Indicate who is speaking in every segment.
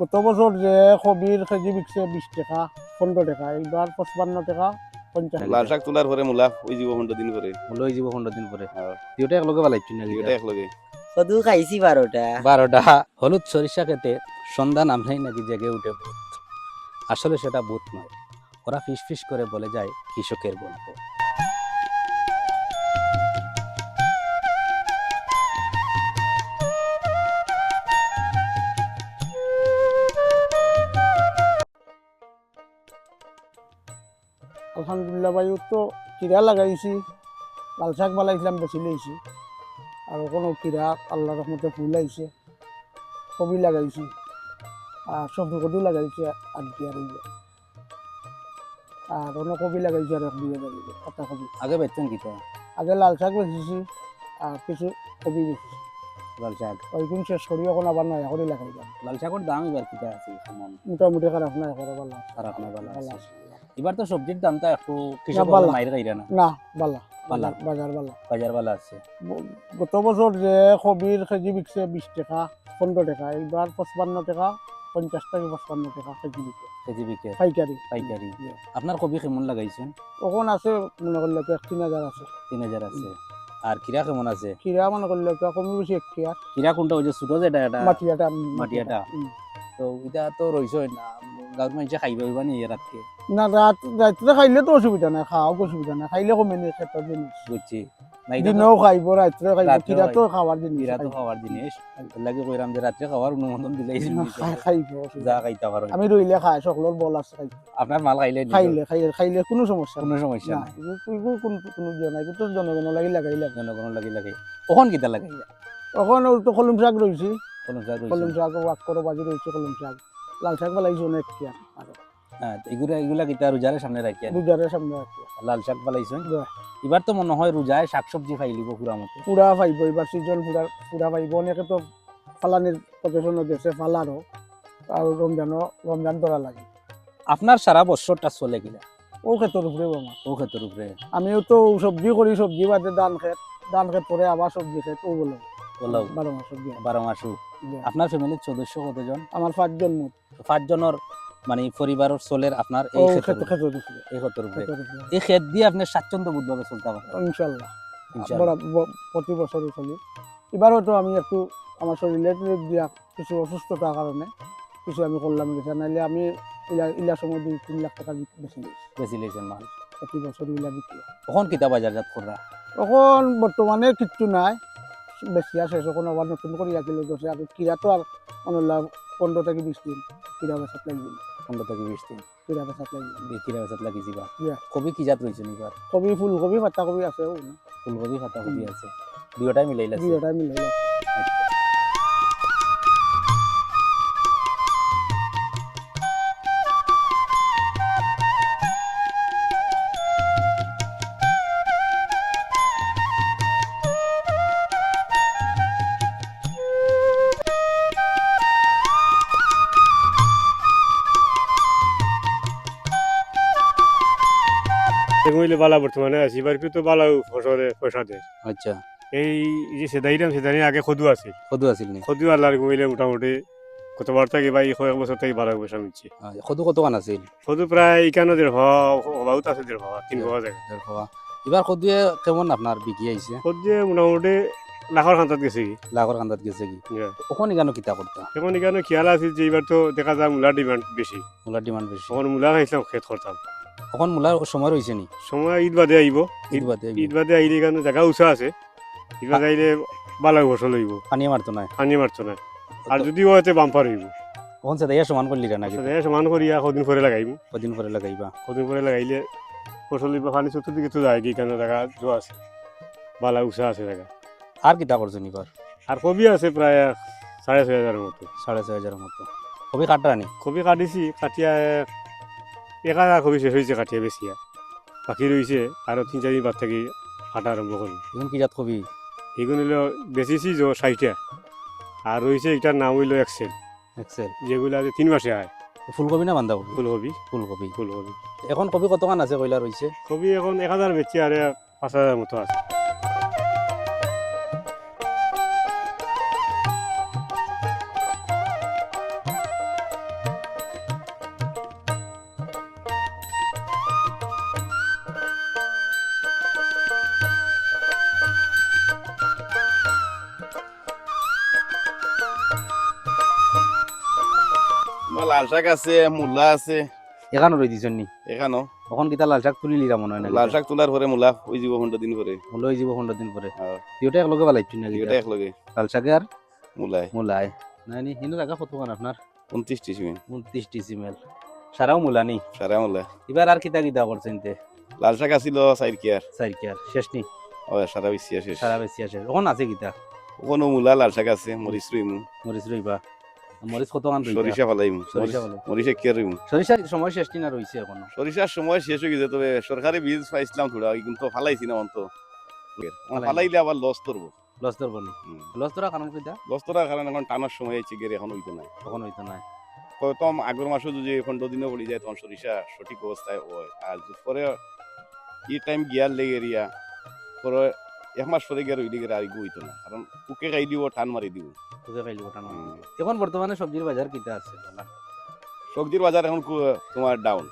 Speaker 1: গত বছর যে কবির কেজি বিকছে বিশ টাকা পনেরো টাকা এইবার পঁচপান্ন টাকা পঞ্চাশ
Speaker 2: লাল শাক তোলার পরে মূলা ওই যাব পনেরো দিন পরে
Speaker 3: লৈ যাব পনেরো দিন পরে। দুয়োটা একলগে পালাইছি নাকি?
Speaker 2: দুইটা একলগে।
Speaker 4: কদু খাইছি বারোটা
Speaker 3: বারোটা হলুদ সরিষা খেতে সন্ধ্যা নামলেই নাকি জেগে উঠে ভূত। আসলে সেটা ভূত নয়। ওরা ফিস ফিস করে বলে যায় কৃষকের গল্প।
Speaker 1: আলহামদুলিল্লাহ ভাই তো কিরা লাগাইছি লাল শাক বালাইছিলাম বেশি লইছি আর কোনো কিরা আল্লাহ রহমতে ফুল আইছে কবি লাগাইছি আর সবজি কদু লাগাইছি আর দিয়ে আর। আর অন্য কবি লাগাইছে আর এক দিয়ে লাগিয়েছে পাতা কবি
Speaker 3: আগে বেচছেন কিতা
Speaker 1: আগে লাল শাক বেচিছি আর কিছু কবি বেচিছি।
Speaker 3: লাল শাক?
Speaker 1: ওইখান শেষ করি এখন আবার নয়া করে লাগাইলাম
Speaker 3: লাল শাকের দাম এবার কিতা আছে
Speaker 1: মোটামুটি খারাপ না এখন আছে।
Speaker 3: খারাপ না ভালো। এবার তো সবজির দামটা একটু কৃষক
Speaker 1: বালা।
Speaker 3: মাইরে খাইরা না?
Speaker 1: না বালা।
Speaker 3: বালা।
Speaker 1: বাজার বালা।
Speaker 3: বাজার ভালো আছে।
Speaker 1: গত বছর যে কবির কেজি বিকছে বিশ টাকা পনেরো টাকা এইবার পঁচপান্ন টাকা পঞ্চাশ টাকা পঁচপান্ন টাকা কেজি বিকে।
Speaker 3: কেজি বিকে।
Speaker 1: পাইকারি।
Speaker 3: পাইকারি। আপনার কবি কেমন লাগাইছেন?
Speaker 1: ওখান আছে মনে করলে তো তিন হাজার আছে।
Speaker 3: তিন হাজার আছে। আর কিরা কেমন আছে?
Speaker 1: কিরা মনে করলে তো কমি বেশি এক কিয়া
Speaker 3: কিরা কোনটা ওই যে ছোট যেটা এটা
Speaker 1: মাটিয়াটা।
Speaker 3: মাটিয়াটা? তো এটা তো রইছে না। গাঁর মানুষে খাইবে হইবা নি রাতকে
Speaker 1: না রাত রাত্রে খাইলে তো অসুবিধা নাই খাওয়াও অসুবিধা নাই খাইলে কমে নি ক্ষেত্রের জিনিস
Speaker 3: তো
Speaker 1: দিনেও খাইব রাত্রে খাইব
Speaker 3: রাত্রেও
Speaker 1: কিরা তো খাওয়ার জিনিস
Speaker 3: কিরা তো
Speaker 1: খাইব।
Speaker 3: খাওয়ার জিনিস লাগে কইরাম যে রাত্রে খাওয়ার অনুমোদন
Speaker 1: খাই- খাইব
Speaker 3: যা। খাইতে পারো
Speaker 1: আমি রইলে খাই সকলের বল আছে খাইব।
Speaker 3: আপনার মাল খাইলে
Speaker 1: খাইলে খাইলে খাইলে কোনো সমস্যা
Speaker 3: কোনো সমস্যা নাই।
Speaker 1: কোনো কোনো ইয়ে নাই কিন্তু জনগণ লাগি লাগাই লাগে
Speaker 3: জনগণ লাগি লাগে কখন কিতা লাগে
Speaker 1: তো কলম শাক রয়েছে
Speaker 3: কোনো যা
Speaker 1: কলম শাক ওয়াক করে বাজি রয়েছে কলম শাক। লাল শাক বালাইছে অনেক কি আর
Speaker 3: হ্যাঁ এগুলা এগুলা কিতা রোজারে সামনে রাখিয়া
Speaker 1: দুজারের সামনে রাখি
Speaker 3: লাল শাক পালাইছেন
Speaker 1: বাহ।
Speaker 3: এবার তো মনে হয় রোজায় শাকসবজি খাইলিব পুরা মতো
Speaker 1: পুরা পাইব এবার সিজন পুরা পুরা পাইব অনেকে তো ফালানির প্রচেষণও দিয়েছে ফালারও আর রমজানও রমজান ধরা লাগে।
Speaker 3: আপনার সারা বছরটা চলে কিনা?
Speaker 1: ও ক্ষেত্রের উপরে আমার
Speaker 3: ও ক্ষেত্রের উপরে
Speaker 1: আমিও তো সবজি করি সবজি বাদে ধান খেত ধান খেত পরে আবার সবজি খেত ও বলো
Speaker 3: বলো
Speaker 1: বারো মাস সবজি
Speaker 3: বারো মাসু
Speaker 1: Yeah.
Speaker 3: আপনার ফ্যামিলির সদস্য কতজন?
Speaker 1: আমার পাঁচজন মুখ
Speaker 3: পাঁচজনের মানে পরিবারের চলের আপনার
Speaker 1: ও
Speaker 3: এই
Speaker 1: ক্ষেত্র
Speaker 3: এই এই ক্ষেত দিয়ে আপনি স্বাচ্ছন্দ্য বোধভাবে চলতে পারেন
Speaker 1: ইনশাল্লাহ। প্রতি বছরই চলি। এবারও তো আমি একটু আমার শরীরে দিয়া কিছু অসুস্থতার কারণে কিছু আমি করলাম গেছে নাহলে আমি ইলা ইলা সময় দুই তিন লাখ টাকা বেশি দিয়েছি।
Speaker 3: বেশি লেগেছেন মাল
Speaker 1: প্রতি বছর ইলা বিক্রি।
Speaker 3: কখন কিতা বাজারজাত করা
Speaker 1: এখন বর্তমানে কিচ্ছু নাই। বেশি আছে যখন আবার নতুন করে কিলো গেছে আর কিরা তো আর অনলা পনেরো থেকে বিশ দিন কিরা বেসাত লাগবে
Speaker 3: পনেরো থেকে বিশ দিন।
Speaker 1: কিরা বেসাত লাগবে
Speaker 3: কিরা বেসাত লাগিয়েছি বা। কবি কি জাত রয়েছে এবার
Speaker 1: কবি ফুলকবি পাতাকবি আছে
Speaker 3: ফুলকবি পাতা কবি আছে। দুয়োটাই মিলাই লাগছে
Speaker 1: দুইটাই মিলে
Speaker 5: বালা বর্তমানে আছে এবার তো বালা ফসলে দেয়।
Speaker 3: আচ্ছা।
Speaker 5: এই যে সেদাইরাম সেদানি আগে খদু আছে।
Speaker 3: সদু আছিল নি?
Speaker 5: খদু আল্লাহর কইলে মোটামুটি কতবার থেকে বা এই কয়েক বছর থেকে বালা পয়সা মিলছে।
Speaker 3: সদু কত কান আছিল?
Speaker 5: খদু প্রায় একান্ন দেড় হওয়া অভাবত আছে দেড় হওয়া তিন হওয়া জায়গা
Speaker 3: দেড় খাওয়া এবার সদুয়ে কেমন আপনার বিকি আইছে?
Speaker 5: খদু মোটামুটি লাখর খান্তাত গেছে কি।
Speaker 3: লাখর কান্দাত গেছে কি. কখন কেন কিতা করতাম
Speaker 5: এখন এখানে খেয়াল আছে যে এবার তো দেখা যায় মূলার ডিমান্ড বেশি
Speaker 3: মূলার ডিমান্ড বেশি
Speaker 5: তখন মূলা খাইছিলাম খেত করতাম
Speaker 3: কখন মূলার সময় রয়েছে নি?
Speaker 5: সময় ঈদ বাদে আইব
Speaker 3: ঈদ বাদে
Speaker 5: ঈদ বাদে আইলে এখানে জায়গা উঁচা আছে। ঈদ বাদে আইলে বালা ফসল হইব
Speaker 3: পানি মারতো না
Speaker 5: পানি মারতো না আর যদি হয়তো বাম্পার হইব
Speaker 3: কখন সে দাইয়া সমান করলি নাকি
Speaker 5: সাথে সমান করিয়া কদিন পরে লাগাইব
Speaker 3: কদিন পরে লাগাইবা।
Speaker 5: কদিন পরে লাগাইলে ফসল দিব পানি চতুর্দিকে তো যায় কি কেন জায়গা জোয়া আছে। বালা উষা আছে জায়গা
Speaker 3: আর কিতা করছেন এবার
Speaker 5: আর কবি আছে প্রায় সাড়ে ছয় হাজারের মতো।
Speaker 3: সাড়ে ছয় হাজারের মতো। কবি কাটা নি?
Speaker 5: কবি কাটিছি কাটিয়া এক হাজার কবি শেষ হয়েছে কাঠিয়া বেশিয়া বাকি রয়েছে আরও তিন চার দিন বাদ থেকে কাটা আরম্ভ করি
Speaker 3: এখন কি জাত কবি
Speaker 5: এগুলো হলো বেচিছি যে ষাটটা আর রয়েছে এটার নাম হইল এক্সেল।
Speaker 3: এক্সেল।
Speaker 5: যেগুলো আছে তিন মাসে হয়
Speaker 3: ফুলকপি না বান্ধাকবি?
Speaker 5: ফুলকপি
Speaker 3: ফুলকপি
Speaker 5: ফুলকপি
Speaker 3: এখন কবি কত কান আছে কইলা রয়েছে
Speaker 5: কবি এখন এক হাজার বেচি আর পাঁচ হাজার মতো আছে।
Speaker 2: লাল শাক আছে মূলা আছে।
Speaker 3: এখানে রই দিছেন নি?
Speaker 2: এখানো।
Speaker 3: তখন কিতা লাল শাক তুলি লিরা মনে হয় না
Speaker 2: লাল শাক তোলার পরে মূলা ওই যাব পনেরো দিন পরে।
Speaker 3: লই যাব পনেরো দিন পরে।
Speaker 2: হ্যাঁ।
Speaker 3: দুইটা একলগে বালাইছি না
Speaker 2: এটা একলগে।
Speaker 3: লাল শাকে আর
Speaker 2: মূলায়।
Speaker 3: মূলায়। নাই নি হিনো জায়গা কত কান আপনার।
Speaker 2: উনত্রিশ টিসিমেন
Speaker 3: উনত্রিশ ডিসিমেল সারাও মূলা নি?
Speaker 2: সারা মূলা।
Speaker 3: এবার আর কিতা কিতা করছেন তে
Speaker 2: লাল শাক আছিল চাইর কেয়ার
Speaker 3: চাই কি আর শেষ নি?
Speaker 2: ও সারা বেশি আছে
Speaker 3: সারা বেশি আছে ওখান আছে কিতা?
Speaker 2: কোনো মূলা লাল শাক আছে মরিচ রইমু
Speaker 3: মরিচ রইবা মরিচ কত কান রইবা
Speaker 2: সরিষা ফালাইমু
Speaker 3: সরিষা বলে
Speaker 2: রইমু
Speaker 3: সরিষা সময় শেষ নি না রইছে এখনও।
Speaker 2: সরিষার সময় শেষ হয়ে গেছে তবে সরকারি বীজ পাইছিলাম থোড়া কিন্তু ফালাইছি না অন্ত। ফালাইলে আবার লস করব
Speaker 3: লস ধরব নি? লস ধরা কারণ
Speaker 2: লস কারণে এখন টানার সময় হয়েছে গেরে এখন হইতো না
Speaker 3: তখন হইতো না
Speaker 2: প্রথম আগের মাসে যদি পনেরো দিনও পড়ে যায় তখন সরিষা সঠিক অবস্থায় হয়। আর পরে ই টাইম গিয়ার লেগে রিয়া পরে এক মাস পরে গিয়ে আর না। কারণ খাই দিব টান মারি দিব।
Speaker 3: তোকে পাইলি ওটা না
Speaker 2: হুম।
Speaker 3: এখন বর্তমানে সবজির বাজার কিতা আছে
Speaker 2: সবজির বাজার এখন তোমার ডাউন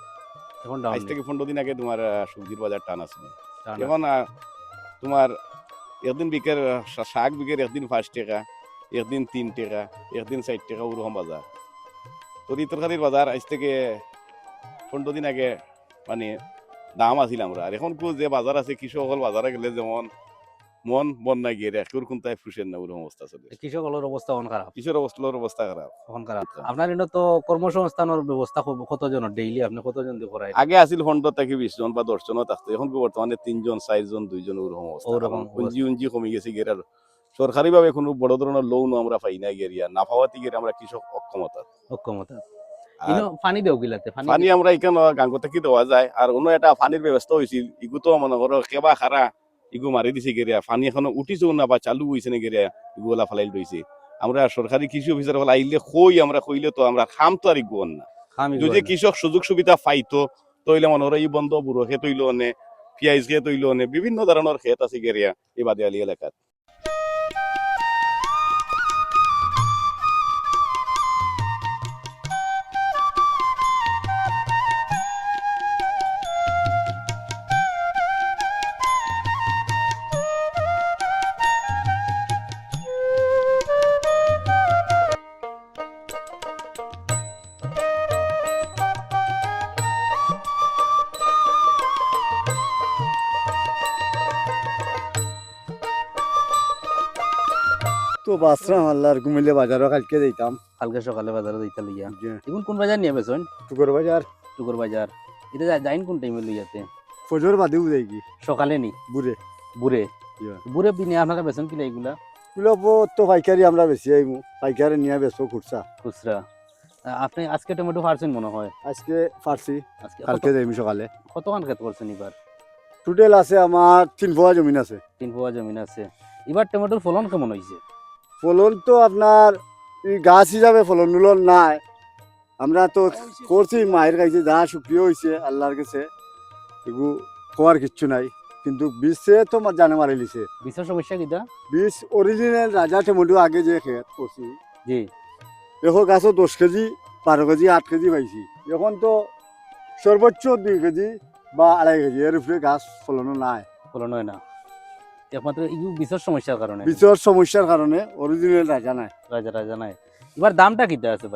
Speaker 3: এখন ডাউন
Speaker 2: আজ থেকে পনেরো দিন আগে তোমার সবজির বাজার টান আছে। এখন তোমার একদিন বিকের শাক বিকের একদিন পাঁচ টাকা একদিন তিন টাকা একদিন ষাট টাকা ওরকম বাজার। তরি তরকারির বাজার আজ থেকে পনেরো দিন আগে মানে দাম আছিল আমরা। আর এখন কো যে বাজার আছে কৃষক বাজারে গেলে যেমন মন বন্যা গিয়ে একর কোনটায় ফুসেন না ওরকম অবস্থা চলে
Speaker 3: কৃষকগুলোর অবস্থা এখন খারাপ।
Speaker 2: কৃষকের অবস্থার অবস্থা খারাপ।
Speaker 3: এখন খারাপ। আপনার এনে তো কর্মসংস্থানের ব্যবস্থা কতজনের? ডেইলি আপনি কতজন দিয়ে করাই
Speaker 2: আগে আছিল পনেরো থেকে বিশ জন বা দশ জনও থাকতো এখন কি বর্তমানে তিনজন চারজন দুইজন ওরকম অবস্থা।
Speaker 3: ওরকম
Speaker 2: পুঞ্জি উঞ্জি কমে গেছে গেরার সরকারি ভাবে কোনো বড় ধরনের লোন আমরা পাই না গেরিয়া না পাওয়াতে গেলে আমরা কৃষক অক্ষমতা।
Speaker 3: অক্ষমতা।
Speaker 2: আর
Speaker 3: পানি দেও গিলাতে পানি
Speaker 2: পানি আমরা এখানে গাঙ্গ থেকে দেওয়া যায়? আর অন্য একটা পানির ব্যবস্থা হয়েছিল ইগু তো মনে করো কেবা খারা ইগু মারি দিছে গেরিয়া পানি এখনও উঠিছেও না বা চালু হয়েছে না গেরিয়া ইগুলা ফালাই রয়েছে আমরা সরকারি কৃষি অফিসার ফলে আইলে কই আমরা কইলে তো আমরা খাম তো আর ইগুন না যদি কৃষক সুযোগ সুবিধা পাইতো তইলে মনে হয় এই বন্ধ বুড়ো খেত তৈল অনে পিঁয়াজ খেত তৈল অনে বিভিন্ন ধরনের খেত আছে গেরিয়া এই বাদিয়ালি এলাকাত।
Speaker 6: তো বাসরাম আল্লাহর কুমিল্লা বাজারও কালকে দিতাম।
Speaker 3: কালকে সকালে বাজারে যাইতে লইয়া। এখন কোন বাজার নিয়ে বেসন
Speaker 6: টুকর বাজার।
Speaker 3: টুকুর বাজার। এটা যাইন কোন টাইমে লইয়াতে?
Speaker 6: ফজর বাদেও যাই কি?
Speaker 3: সকালে নি?
Speaker 6: বুড়ে।
Speaker 3: বুড়ে?
Speaker 6: Yeah.
Speaker 3: বুড়ে বিনে আপনারা বেসন কিনা এগুলা?
Speaker 6: এগুলো তো পাইকারি আমরা বেশি আইমু। পাইকারি নিয়ে বেসো খুচরা।
Speaker 3: খুচরা। আপনি আজকে টমেটো পারছেন মনে হয়?
Speaker 6: আজকে
Speaker 3: আজকে
Speaker 6: কালকে যাইমু সকালে।
Speaker 3: কতখান খেত করছেন এবার?
Speaker 6: টোটাল আছে আমার তিন পোয়া জমিন আছে।
Speaker 3: তিন পোয়া জমিন আছে। এবার টমেটোর ফলন কেমন হয়েছে
Speaker 6: ফলন তো আপনার গাছ হিসাবে ফলন উলন নাই। আমরা তো করছি মায়ের কাছে যা সুপ্রিয় হয়েছে আল্লাহর কাছে এগু কোয়ার কিচ্ছু নাই। কিন্তু বীজে তো জানে মারি লিছে।
Speaker 3: বিশেষ সমস্যা কিটা
Speaker 6: বীজ অরিজিনাল রাজা টমেটো আগে যে খেত করছি।
Speaker 3: জি।
Speaker 6: এখন গাছও দশ কেজি বারো কেজি আট কেজি পাইছি। এখন তো সর্বোচ্চ দুই কেজি বা আড়াই কেজি এর উপরে গাছ ফলনও নাই।
Speaker 3: ফলন হয় না। একমাত্র বিশেষ সমস্যার কারণে।
Speaker 6: বীজের সমস্যার কারণে অরিজিনাল রাজা নাই।
Speaker 3: রাজা রাজা নাই। এবার দামটা কিটা আছে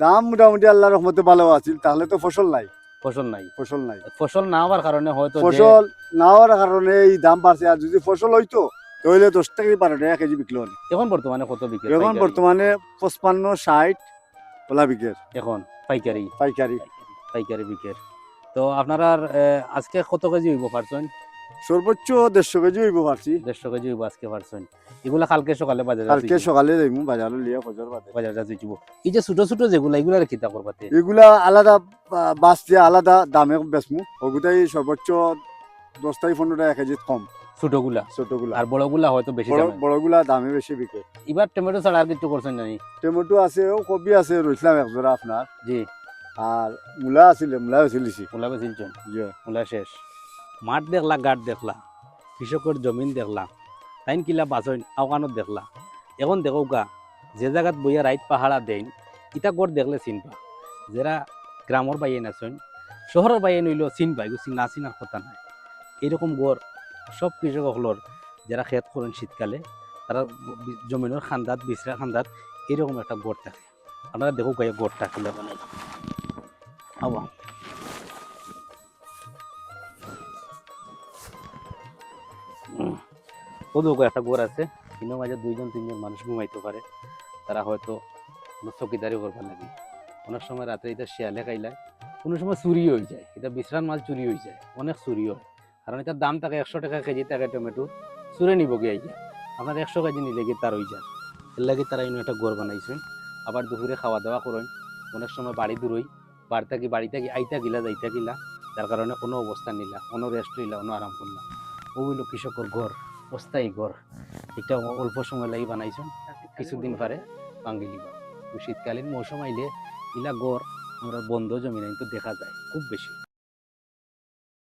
Speaker 6: দাম মোটামুটি আল্লাহর রহমতে ভালো আছিল তাহলে তো ফসল নাই।
Speaker 3: ফসল নাই?
Speaker 6: ফসল নাই।
Speaker 3: ফসল না হওয়ার কারণে হয়তো
Speaker 6: ফসল না হওয়ার কারণে এই দাম বাড়ছে আর যদি ফসল হইতো তাহলে দশ টাকা বারো টাকা কেজি বিকলো হলে
Speaker 3: এখন বর্তমানে কত বিক্রি
Speaker 6: এখন বর্তমানে পঁচপান্ন ষাট ওলা বিকের
Speaker 3: এখন পাইকারি।
Speaker 6: পাইকারি।
Speaker 3: পাইকারি বিকের তো আপনার আজকে কত কেজি হইব পারছেন?
Speaker 6: সর্বোচ্চ দেড়শো কেজি হইব পারছি
Speaker 3: দেড়শো কেজি হইব আজকে পারছেন এগুলা কালকে সকালে বাজারে
Speaker 6: কালকে সকালে যাইমু বাজারে লিয়া ফজর বাদে।
Speaker 3: বাজারে যাইব। এই যে ছোট ছোট যেগুলা এগুলা কিতা করবাতে
Speaker 6: এগুলা আলাদা বাস দিয়ে আলাদা দামে বেচমু। ওগুলাই সর্বোচ্চ দশ থেকে পনেরো টাকা কেজি কম।
Speaker 3: ছোটগুলা?
Speaker 6: ছোটগুলা।
Speaker 3: আর বড়গুলা হয়তো বেশি
Speaker 6: বড়গুলা দামে বেশি বিকে।
Speaker 3: এবার টমেটো ছাড়া আর কিছু করছেন জানি
Speaker 6: টমেটো আছে ও কবি আছে রইছিলাম একজোড়া আপনার।
Speaker 3: জি।
Speaker 6: আর মূলা আছিল মূলা বেশি লিছি
Speaker 3: মূলা
Speaker 6: জি।
Speaker 3: মূলা শেষ। মাঠ দেখলা গাঠ দেখলা কৃষকের জমিন দেখলা তাইন কিলা বাসইন আওকানত দেখলা। এখন দেখো গা, যে জায়গাত বইয়া রাইত পাহাড়া দেন ইটা গড় দেখলে চিনবা যারা গ্রামর বাইয়ে নাচইন শহরের বাইয়ে নইলেও চিন পাই গুছি না চিনার কথা নাই। এরকম গড় সব কৃষকসকলের যারা খেত করেন শীতকালে তারা জমিনের খান্দাত বিচরা খান্দাত এরকম একটা গড় থাকে। আপনারা দেখো গায়ে গোড়টা খুলে বানাই আবা ওদের একটা গোর আছে। কিন্তু মাঝে দুইজন, তিনজন মানুষ ঘুমাইতে পারে। তারা হয়তো কোনো চকিদারি করবার লাগে অনেক সময় রাতে এটা শিয়ালে খাইলায়। কোনো সময় চুরি হয়ে যায়। এটা বিশ্রাম মাছ চুরি হয়ে যায়। অনেক চুরি হয়। কারণ এটার দাম থাকে একশো টাকা কেজি, টাকা টমেটো। চুরে নিব গিয়ে যায় আপনার একশো কেজি নিলে কি তার হয়ে যায়। এর লাগে তারা ইনো একটা গোর বানাইছেন আবার দুপুরে খাওয়া দাওয়া করেন। অনেক সময় বাড়ি দূরই বাড়ি থাকি বাড়ি থাকি, আইতা গিলা, যাইতা গিলা। যার কারণে কোনো অবস্থা নিলা, কোনো রেস্ট নিলা, কোনো আরাম করলা। ও হইল কৃষকর ঘর। অস্থায়ী ঘর। এটা অল্প সময় লাগি বানাইছেন কিছুদিন পারে ভাঙ্গি দিব শীতকালীন মৌসুম আইলে ইলা গড় আমরা বন্ধ জমি কিন্তু দেখা যায় খুব বেশি।